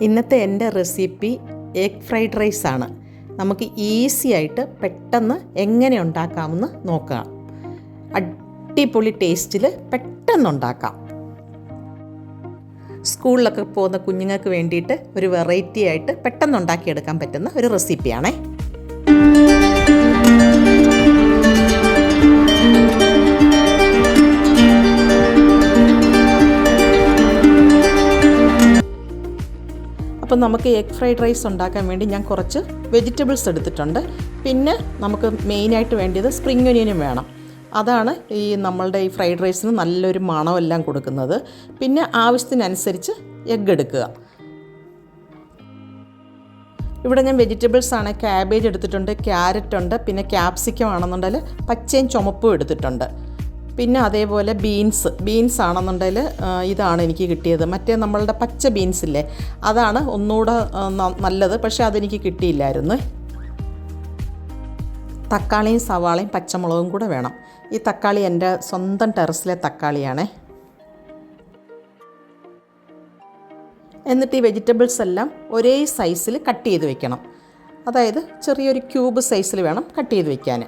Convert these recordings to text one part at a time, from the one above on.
ഇന്നത്തെ എന്റെ recipe egg fried rice ആണ്. നമുക്ക് ഈസി ആയിട്ട് പെട്ടെന്ന് എങ്ങനെ ഉണ്ടാക്കാമെന്ന് നോക്കാം. അടിപൊളി ടേസ്റ്റിൽ പെട്ടെന്ന് ഉണ്ടാക്കാം. സ്കൂളിലൊക്കെ പോകുന്ന കുഞ്ഞുങ്ങൾക്ക് വേണ്ടിയിട്ട് ഒരു വെറൈറ്റി ആയിട്ട് പെട്ടെന്ന് ഉണ്ടാക്കിയെടുക്കാൻ പറ്റുന്ന ഒരു റെസിപ്പിയാണേ. അപ്പം നമുക്ക് എഗ് ഫ്രൈഡ് റൈസ് ഉണ്ടാക്കാൻ വേണ്ടി ഞാൻ കുറച്ച് വെജിറ്റബിൾസ് എടുത്തിട്ടുണ്ട്. പിന്നെ നമുക്ക് മെയിനായിട്ട് വേണ്ടിയത് സ്പ്രിംഗ് ഒനിയനും വേണം. അതാണ് ഈ നമ്മളുടെ ഈ ഫ്രൈഡ് റൈസിന് നല്ലൊരു മണമെല്ലാം കൊടുക്കുന്നത്. പിന്നെ ആവശ്യത്തിനനുസരിച്ച് എഗ്ഗ് എടുക്കുക. ഇവിടെ ഞാൻ വെജിറ്റബിൾസ് ആണ് ക്യാബേജ് എടുത്തിട്ടുണ്ട് ക്യാരറ്റ് ഉണ്ട് പിന്നെ ക്യാപ്സിക്കം ആണെന്നുണ്ടെങ്കിൽ പച്ചയും ചുമപ്പും എടുത്തിട്ടുണ്ട്. പിന്നെ അതേപോലെ ബീൻസ് ബീൻസ് ആണെന്നുണ്ടെങ്കിൽ ഇതാണ് എനിക്ക് കിട്ടിയത്. മറ്റേ നമ്മളുടെ പച്ച ബീൻസ് ഇല്ലേ അതാണ് ഒന്നുകൂടെ നല്ലത്. പക്ഷേ അതെനിക്ക് കിട്ടിയില്ലായിരുന്നു. തക്കാളിയും സവാളയും പച്ചമുളകും കൂടെ വേണം. ഈ തക്കാളി എന്റെ സ്വന്തം ടെറസിലെ തക്കാളിയാണേ. എന്നിട്ട് ഈ വെജിറ്റബിൾസ് എല്ലാം ഒരേ സൈസിൽ കട്ട് ചെയ്ത് വെക്കണം. അതായത് ചെറിയൊരു ക്യൂബ് സൈസിൽ വേണം കട്ട് ചെയ്ത് വെക്കാൻ.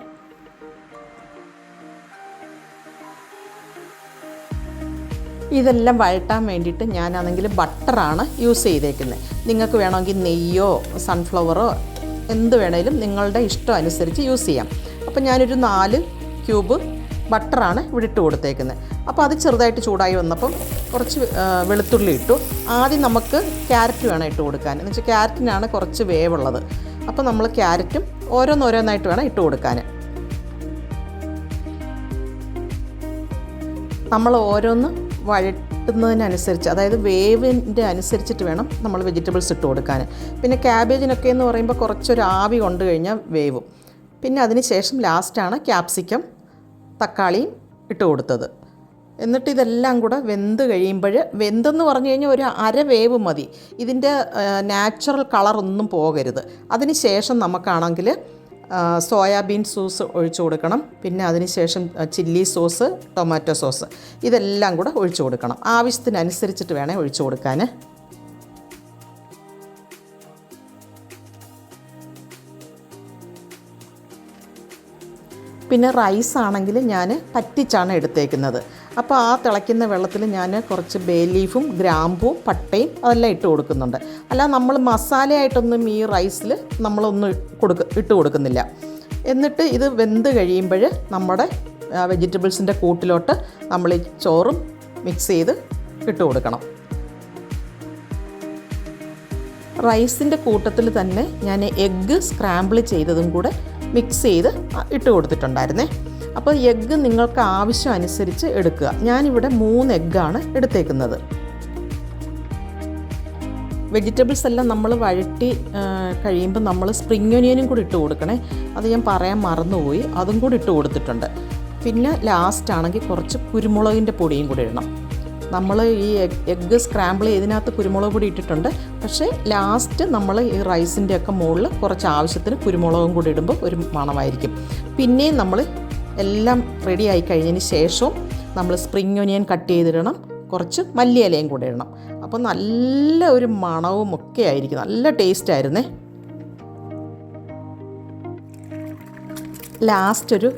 ഇതെല്ലാം വഴട്ടാൻ വേണ്ടിയിട്ട് ഞാനാണെങ്കിൽ ബട്ടറാണ് യൂസ് ചെയ്തേക്കുന്നത്. നിങ്ങൾക്ക് വേണമെങ്കിൽ നെയ്യോ സൺഫ്ലവറോ എന്ത് വേണേലും നിങ്ങളുടെ ഇഷ്ടം അനുസരിച്ച് യൂസ് ചെയ്യാം. അപ്പോൾ ഞാനൊരു നാല് ക്യൂബ് ബട്ടറാണ് ഇവിടെ ഇട്ട് കൊടുത്തേക്കുന്നത്. അപ്പോൾ അത് ചെറുതായിട്ട് ചൂടായി വന്നപ്പം കുറച്ച് വെളുത്തുള്ളി ഇട്ടു. ആദ്യം നമുക്ക് ക്യാരറ്റ് വേണം ഇട്ട് കൊടുക്കാൻ. എന്ന് വെച്ചാൽ ക്യാരറ്റിനാണ് കുറച്ച് വേവുള്ളത്. അപ്പോൾ നമ്മൾ ക്യാരറ്റും ഓരോന്നോരോന്നായിട്ട് വേണം ഇട്ട് കൊടുക്കാൻ. നമ്മൾ ഓരോന്ന് വഴട്ടുന്നതിനനുസരിച്ച് അതായത് വേവിന്റെ അനുസരിച്ചിട്ട് വേണം നമ്മൾ വെജിറ്റബിൾസ് ഇട്ട് കൊടുക്കാൻ. പിന്നെ ക്യാബേജിനൊക്കെ എന്ന് പറയുമ്പോൾ കുറച്ചൊരു ആവി കൊണ്ടു കഴിഞ്ഞാൽ വേവും. പിന്നെ അതിന് ശേഷം ലാസ്റ്റാണ് ക്യാപ്സിക്കം തക്കാളിയും ഇട്ട് കൊടുത്തത്. എന്നിട്ട് ഇതെല്ലാം കൂടെ വെന്ത് കഴിയുമ്പോൾ വെന്തെന്ന് പറഞ്ഞു കഴിഞ്ഞാൽ ഒരു അര വേവ് മതി. ഇതിന്റെ നാച്ചുറൽ കളറൊന്നും പോകരുത്. അതിന് ശേഷം നമുക്കാണെങ്കിൽ സോയാബീൻ സോസ് ഒഴിച്ചു കൊടുക്കണം. പിന്നെ അതിനുശേഷം ചില്ലി സോസ് ടൊമാറ്റോ സോസ് ഇതെല്ലാം കൂടെ ഒഴിച്ചു കൊടുക്കണം. ആവശ്യത്തിനനുസരിച്ചിട്ട് വേണേൽ ഒഴിച്ചു കൊടുക്കാൻ പിന്നെ റൈസ് ആണെങ്കിൽ ഞാൻ പറ്റിച്ചാണ് എടുത്തേക്കുന്നത്. അപ്പോൾ ആ തിളയ്ക്കുന്ന വെള്ളത്തിൽ ഞാൻ കുറച്ച് ബേ ലീഫും ഗ്രാമ്പും പട്ടയും അതെല്ലാം ഇട്ട് കൊടുക്കുന്നുണ്ട്. അല്ല നമ്മൾ മസാലയായിട്ടൊന്നും ഈ റൈസിൽ നമ്മളൊന്നും കൊടുക്ക ഇട്ട് കൊടുക്കുന്നില്ല. എന്നിട്ട് ഇത് വെന്ത് കഴിയുമ്പോൾ നമ്മുടെ വെജിറ്റബിൾസിന്റെ കൂട്ടിലോട്ട് നമ്മൾ ഈ ചോറും മിക്സ് ചെയ്ത് ഇട്ട് കൊടുക്കണം. റൈസിന്റെ കൂട്ടത്തിൽ തന്നെ ഞാൻ എഗ്ഗ് സ്ക്രാമ്പിൾ ചെയ്തതും കൂടെ മിക്സ് ചെയ്ത് ഇട്ട് കൊടുത്തിട്ടുണ്ടായിരുന്നേ. അപ്പോൾ എഗ്ഗ് നിങ്ങൾക്ക് ആവശ്യം അനുസരിച്ച് എടുക്കുക. ഞാനിവിടെ മൂന്ന് എഗ്ഗാണ് എടുത്തേക്കുന്നത്. വെജിറ്റബിൾസ് എല്ലാം നമ്മൾ വഴറ്റി കഴിയുമ്പോൾ നമ്മൾ സ്പ്രിംഗ് ഒനിയനും കൂടി ഇട്ട് കൊടുക്കണേ. അത് ഞാൻ പറയാൻ മറന്നുപോയി. അതും കൂടി ഇട്ട് കൊടുത്തിട്ടുണ്ട്. പിന്നെ ലാസ്റ്റ് ആണെങ്കിൽ കുറച്ച് കുരുമുളകിന്റെ പൊടിയും കൂടി ഇടണം. നമ്മൾ ഈ എഗ്ഗ് സ്ക്രാമ്പിൾ ഇതിനകത്ത് കുരുമുളക് പൊടി ഇട്ടിട്ടുണ്ട്. പക്ഷേ ലാസ്റ്റ് നമ്മൾ ഈ റൈസിന്റെ ഒക്കെ മുകളിൽ കുറച്ച് ആവശ്യത്തിന് കുരുമുളകും കൂടി ഇടുമ്പോൾ ഒരു മണമായിരിക്കും. പിന്നെയും നമ്മൾ എല്ലാം റെഡി ആയി കഴിഞ്ഞതിന് ശേഷവും നമ്മൾ സ്പ്രിംഗ് ഒനിയൻ കട്ട് ചെയ്തിടണം. കുറച്ച് മല്ലിയിലയും കൂടെ ഇടണം. അപ്പോൾ നല്ല ഒരു മണവും ഒക്കെ ആയിരിക്കും. നല്ല ടേസ്റ്റ് ആയിരുന്നേ. ലാസ്റ്റ് ഒരു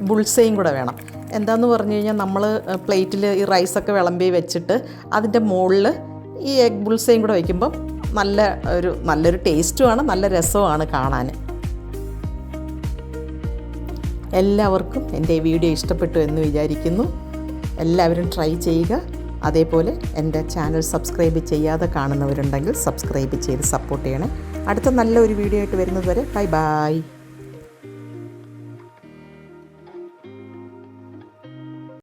ബുൾസയും കൂടെ വേണം. എന്താന്ന് പറഞ്ഞു കഴിഞ്ഞാൽ നമ്മൾ പ്ലേറ്റിൽ ഈ റൈസൊക്കെ വിളമ്പി വെച്ചിട്ട് അതിന്റെ മുകളിൽ ഈ എഗ് ബുൾസയും കൂടെ വയ്ക്കുമ്പം നല്ല ഒരു നല്ലൊരു ടേസ്റ്റുമാണ് നല്ല രസവുമാണ് കാണാൻ. എല്ലാവർക്കും എന്റെ വീഡിയോ ഇഷ്ടപ്പെട്ടു എന്ന് വിചാരിക്കുന്നു. എല്ലാവരും ട്രൈ ചെയ്യുക. അതേപോലെ എന്റെ ചാനൽ സബ്സ്ക്രൈബ് ചെയ്യാതെ കാണുന്നവരുണ്ടെങ്കിൽ സബ്സ്ക്രൈബ് ചെയ്ത് സപ്പോർട്ട് ചെയ്യണേ. അടുത്ത നല്ലൊരു വീഡിയോ ആയിട്ട് വരുന്നത് വരെ ബൈ ബൈ.